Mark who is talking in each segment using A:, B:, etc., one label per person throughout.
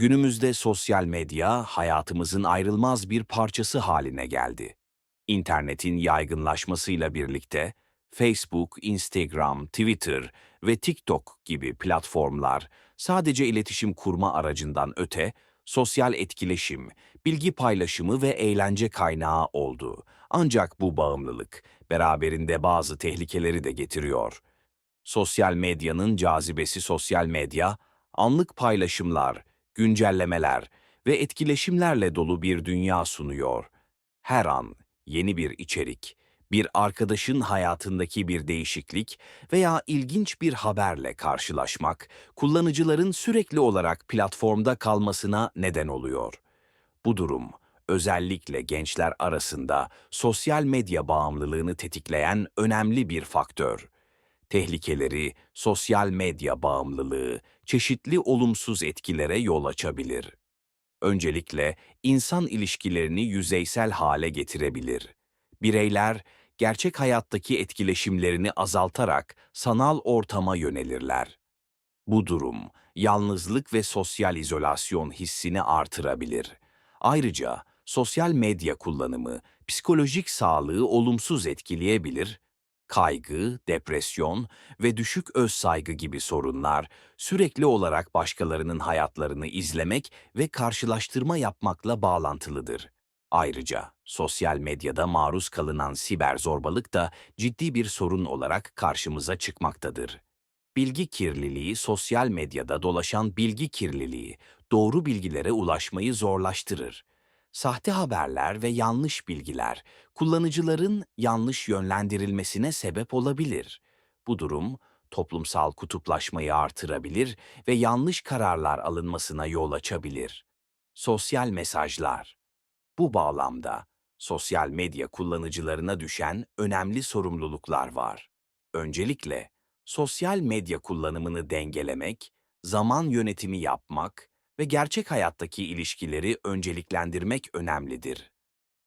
A: Günümüzde sosyal medya hayatımızın ayrılmaz bir parçası haline geldi. İnternetin yaygınlaşmasıyla birlikte Facebook, Instagram, Twitter ve TikTok gibi platformlar sadece iletişim kurma aracından öte sosyal etkileşim, bilgi paylaşımı ve eğlence kaynağı oldu. Ancak bu bağımlılık beraberinde bazı tehlikeleri de getiriyor. Sosyal medyanın cazibesi sosyal medya, anlık paylaşımlar, güncellemeler ve etkileşimlerle dolu bir dünya sunuyor. Her an yeni bir içerik, bir arkadaşın hayatındaki bir değişiklik veya ilginç bir haberle karşılaşmak, kullanıcıların sürekli olarak platformda kalmasına neden oluyor. Bu durum, özellikle gençler arasında sosyal medya bağımlılığını tetikleyen önemli bir faktör. Tehlikeleri, sosyal medya bağımlılığı, çeşitli olumsuz etkilere yol açabilir. Öncelikle insan ilişkilerini yüzeysel hale getirebilir. Bireyler gerçek hayattaki etkileşimlerini azaltarak sanal ortama yönelirler. Bu durum yalnızlık ve sosyal izolasyon hissini artırabilir. Ayrıca sosyal medya kullanımı psikolojik sağlığı olumsuz etkileyebilir. Kaygı, depresyon ve düşük özsaygı gibi sorunlar sürekli olarak başkalarının hayatlarını izlemek ve karşılaştırma yapmakla bağlantılıdır. Ayrıca sosyal medyada maruz kalınan siber zorbalık da ciddi bir sorun olarak karşımıza çıkmaktadır. Bilgi kirliliği, sosyal medyada dolaşan bilgi kirliliği, doğru bilgilere ulaşmayı zorlaştırır. Sahte haberler ve yanlış bilgiler, kullanıcıların yanlış yönlendirilmesine sebep olabilir. Bu durum, toplumsal kutuplaşmayı artırabilir ve yanlış kararlar alınmasına yol açabilir. Sosyal mesajlar Bu bağlamda, sosyal medya kullanıcılarına düşen önemli sorumluluklar var. Öncelikle, sosyal medya kullanımını dengelemek, zaman yönetimi yapmak ve gerçek hayattaki ilişkileri önceliklendirmek önemlidir.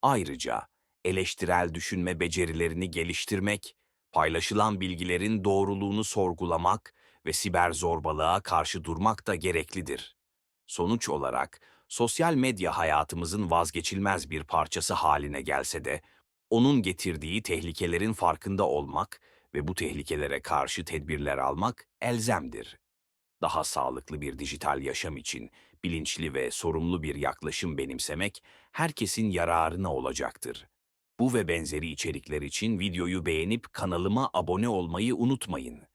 A: Ayrıca eleştirel düşünme becerilerini geliştirmek, paylaşılan bilgilerin doğruluğunu sorgulamak ve siber zorbalığa karşı durmak da gereklidir. Sonuç olarak sosyal medya hayatımızın vazgeçilmez bir parçası haline gelse de onun getirdiği tehlikelerin farkında olmak ve bu tehlikelere karşı tedbirler almak elzemdir. Daha sağlıklı bir dijital yaşam için bilinçli ve sorumlu bir yaklaşım benimsemek herkesin yararına olacaktır. Bu ve benzeri içerikler için videoyu beğenip kanalıma abone olmayı unutmayın.